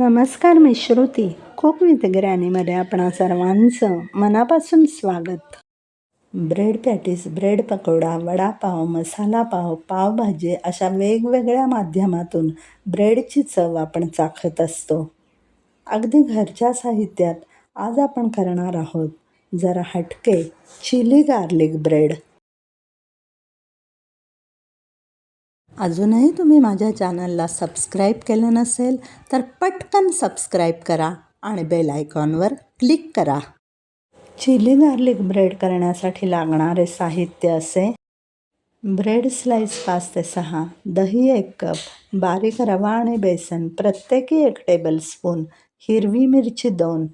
नमस्कार मी Shruti. Cook with ग्रॅनीमध्ये आपणा सर्वांचं मनापासून स्वागत. Bread patties bread pakoda vada pav masala pav pav bhaji अशा वेगवेगळ्या माध्यमातून ब्रेडची चव आपण चाखत असतो. अगदी घरच्या साहित्यात आज आपण करणार आहोत जरा हटके चिली गार्लिक ब्रेड. अजूनही तुम्ही माझ्या चॅनलला सबस्क्राईब केलं नसेल तर पटकन सबस्क्राईब करा आणि बेल आयकॉनवर क्लिक करा. चिली गार्लिक ब्रेड करण्यासाठी लागणारे साहित्य असे ब्रेड स्लाइस पाच ते सहा दही एक कप बारीक रवा आणि बेसन प्रत्येकी एक टेबलस्पून हिरवी मिरची दोन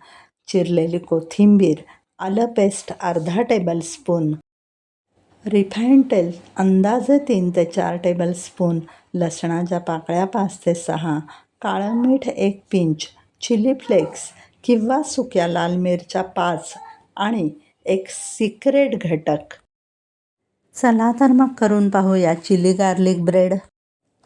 चिरलेली कोथिंबीर आलं पेस्ट अर्धा टेबलस्पून रिफाईंड तेल अंदाजे तीन ते चार टेबलस्पून लसणाच्या पाकळ्या पाच ते सहा काळं मीठ एक पिंच चिली फ्लेक्स किंवा सुक्या लाल मिरच्या पाच आणि एक सिक्रेट घटक. चला तर मग करून पाहूया chilli garlic bread.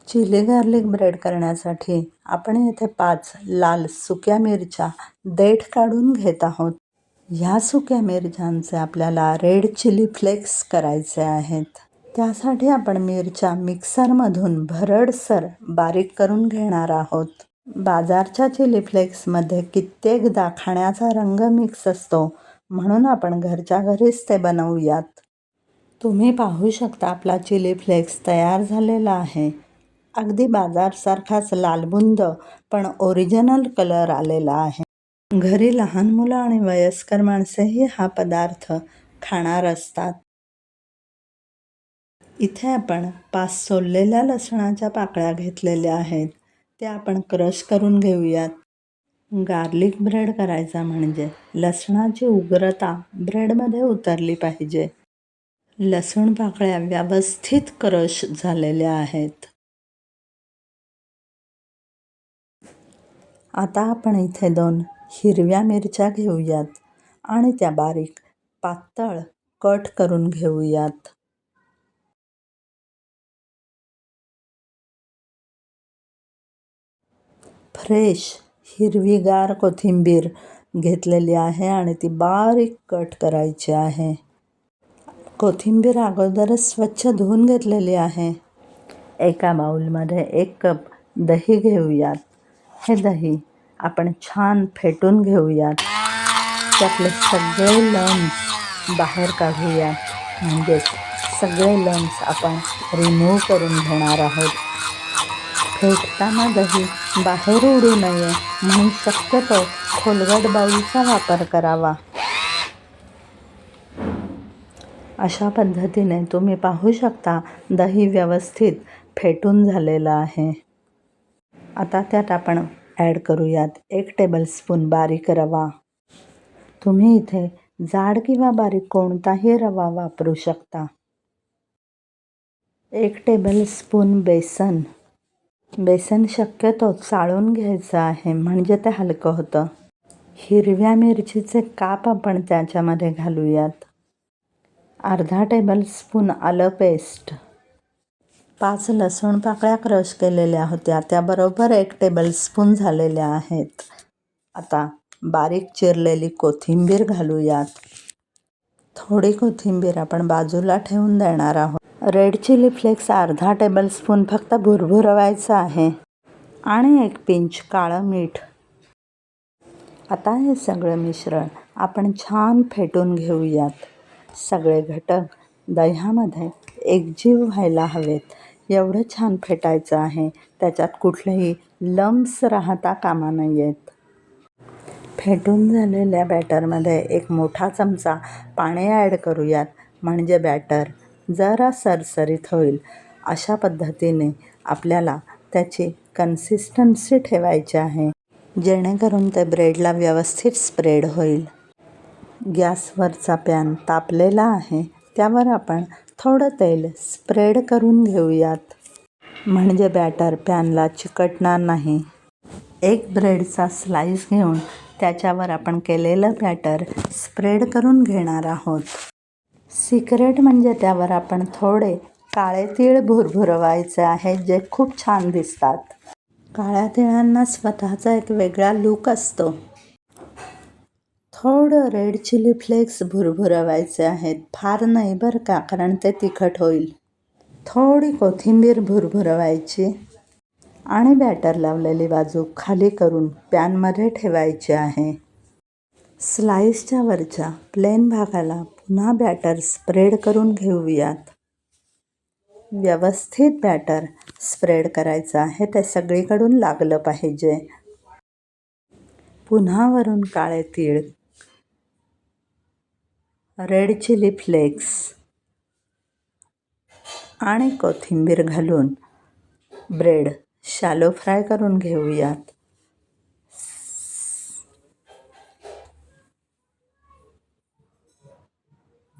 Chilli garlic bread करण्यासाठी आपण येथे पाच लाल सुक्या मिरच्या देठ काढून घेत आहोत. ह्या सुक्या मिरच्यांचे आपल्याला रेड चिली फ्लेक्स करायचे आहेत. त्यासाठी आपण मिरच्या मिक्सरमधून भरडसर बारीक करून घेणार आहोत. बाजारच्या चिली फ्लेक्समध्ये कित्येकदा खाण्याचा रंग मिक्स असतो म्हणून आपण घरच्या घरीच ते बनवूयात. तुम्ही पाहू शकता आपला चिली फ्लेक्स तयार झालेला आहे. अगदी बाजारसारखाच लालबुंद पण ओरिजिनल कलर आलेला आहे. घरी लहान मुलं आणि वयस्कर माणसेही हा पदार्थ खाणार असतात. इथे आपण पाच सोललेल्या लसणाच्या पाकळ्या घेतलेल्या आहेत. त्या आपण क्रश करून घेऊयात. गार्लिक ब्रेड करायचा म्हणजे लसणाची उग्रता ब्रेडमध्ये उतरली पाहिजे. लसूण पाकळ्या व्यवस्थित क्रश झालेल्या आहेत. आता आपण इथे दोन हिरव्या मिरच्या घेऊयात आणि त्या बारीक पातळ कट करून घेऊयात. फ्रेश हिरवीगार कोथिंबीर घेतलेली आहे आणि ती बारीक कट करायची आहे. कोथिंबीर अगोदरच स्वच्छ धुवून घेतलेली आहे. एका बाऊलमध्ये एक कप दही घेऊयात. हे दही आपण छान फेटून घेऊयात. त्यातले सगळे लम्स बाहेर काढूयात म्हणजेच सगळे लम्स आपण रिमूव्ह करून घेणार आहोत. फेटताना दही बाहेर उडू नये म्हणून शक्यतो खोलगट बाऊलचा वापर करावा. अशा पद्धतीने तुम्ही पाहू शकता दही व्यवस्थित फेटून झालेलं आहे. आता त्यात आपण ॲड करूयात. एक टेबलस्पून बारीक रवा. तुम्ही इथे जाड किंवा बारीक कोणताही रवा वापरू शकता. एक टेबलस्पून बेसन. बेसन शक्यतो चाळून घ्यायचं आहे म्हणजे ते हलकं होतं. हिरव्या मिरचीचे काप आपण त्याच्यामध्ये घालूयात. अर्धा टेबलस्पून आलं पेस्ट. पाच लसूण पाकळ्या क्रश केलेल्या होत्या. त्याबरोबर एक टेबलस्पून झालेल्या आहेत. आता बारीक चिरलेली कोथिंबीर घालूयात. थोडी कोथिंबीर आपण बाजूला ठेवून देणार आहोत. रेड चिली फ्लेक्स अर्धा टेबलस्पून फक्त भुरभुरवायचं आहे. आणि एक पिंच काळं मीठ. आता हे सगळं मिश्रण आपण छान फेटून घेऊयात. सगळे घटक दह्यामध्ये एकजीव व्हायला हवेत. एवढं छान फेटायचं आहे. त्याच्यात कुठलेही लम्स राहता कामा नाही आहेत फेटून झालेल्या बॅटरमध्ये एक मोठा चमचा पाणी ॲड करूयात. म्हणजे बॅटर जरा सरसरीत होईल. अशा पद्धतीने आपल्याला त्याची कन्सिस्टन्सी ठेवायची आहे. जेणेकरून ते ब्रेडला व्यवस्थित स्प्रेड होईल. गॅसवरचा पॅन तापलेला आहे. त्यावर आपण थोडं तेल स्प्रेड करून घेऊयात. म्हणजे बॅटर पॅनला चिकटणार नाही. एक ब्रेडचा स्लाईस घेऊन त्याच्यावर आपण केलेलं बॅटर स्प्रेड करून घेणार आहोत. सिक्रेट म्हणजे त्यावर आपण थोडे काळे तीळ भुरभुरवायचे आहेत जे खूप छान दिसतात. काळ्या तिळांना स्वतःचा एक वेगळा लूक असतो. थोडं रेड चिली फ्लेक्स भुरभुरवायचे आहेत. फार नाही बरं का कारण ते तिखट होईल. थोडी कोथिंबीर भुरभुरवायची आणि बॅटर लावलेली बाजू खाली करून पॅनमध्ये ठेवायची आहे. स्लाईसच्या वरच्या प्लेन भागाला पुन्हा बॅटर स्प्रेड करून घेऊयात. व्यवस्थित बॅटर स्प्रेड करायचं आहे ते सगळीकडून लागलं पाहिजे. पुन्हा वरून काळे तीळ रेड चिली फ्लेक्स आणि कोथिंबीर घालून ब्रेड शॅलो फ्राय करून घेऊयात.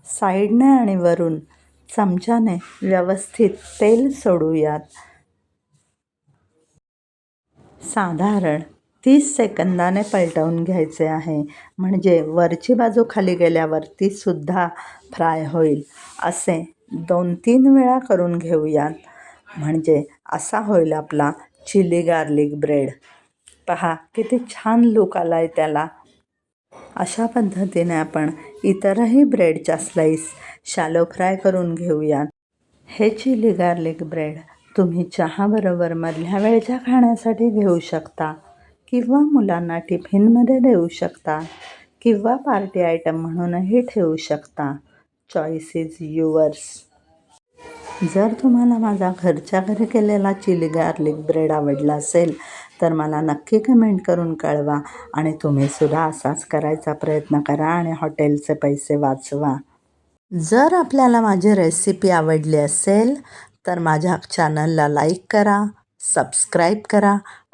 साईडने आणि वरून चमच्याने व्यवस्थित तेल सोडूयात. साधारण तीस सेकंदाने पलटवून घ्यायचे आहे. म्हणजे वरची बाजू खाली गेल्यावर तीसुद्धा फ्राय होईल. असे दोन तीन वेळा करून घेऊयात. म्हणजे असा होईल आपला चिली गार्लिक ब्रेड. पहा किती छान लूक आला आहे त्याला. अशा पद्धतीने आपण इतरही ब्रेडच्या स्लाईस शॅलो फ्राय करून घेऊयात. हे चिली गार्लिक ब्रेड तुम्ही चहाबरोबर मधल्या वेळच्या खाण्यासाठी घेऊ शकता. किंवा मुलांना टिफिनमध्ये देऊ शकता किंवा पार्टी आयटम म्हणूनही ठेवू शकता. चॉईस इज युअर्स जर तुम्हाला माझा घरच्या घरी केलेला चिली गार्लिक ब्रेड आवडला असेल तर मला नक्की कमेंट करून कळवा आणि तुम्हीसुद्धा असाच करायचा प्रयत्न करा आणि हॉटेलचे पैसे वाचवा. जर आपल्याला माझी रेसिपी आवडली असेल तर माझ्या चॅनलला लाईक करा सबस्क्राईब करा